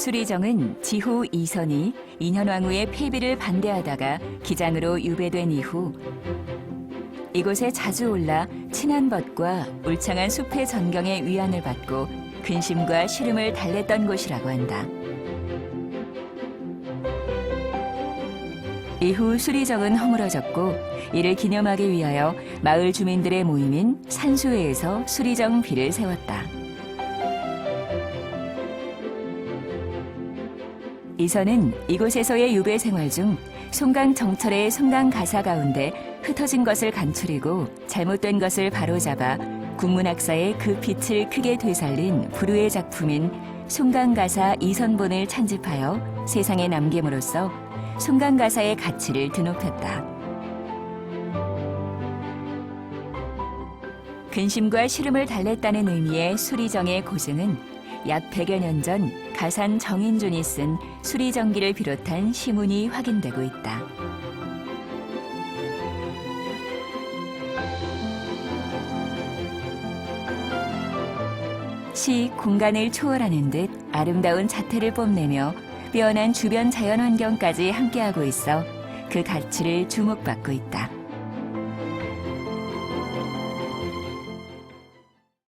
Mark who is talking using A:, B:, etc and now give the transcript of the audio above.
A: 수리정은 지후 이선이 인현왕후의 폐비를 반대하다가 기장으로 유배된 이후 이곳에 자주 올라 친한 벗과 울창한 숲의 전경의 위안을 받고 근심과 시름을 달랬던 곳이라고 한다. 이후 수리정은 허물어졌고 이를 기념하기 위하여 마을 주민들의 모임인 산수회에서 수리정 비를 세웠다. 이선은 이곳에서의 유배 생활 중 송강 정철의 송강 가사 가운데 흩어진 것을 간추리고 잘못된 것을 바로잡아 국문학사의 그 빛을 크게 되살린 불후의 작품인 송강 가사 이선본을 찬집하여 세상에 남김으로써 송강 가사의 가치를 드높였다. 근심과 시름을 달랬다는 의미의 수리정의 고증은 약 100여 년 전 가산 정인준이 쓴 수리정기를 비롯한 시문이 확인되고 있다. 시 공간을 초월하는 듯 아름다운 자태를 뽐내며 빼어난 주변 자연 환경까지 함께하고 있어 그 가치를 주목받고 있다.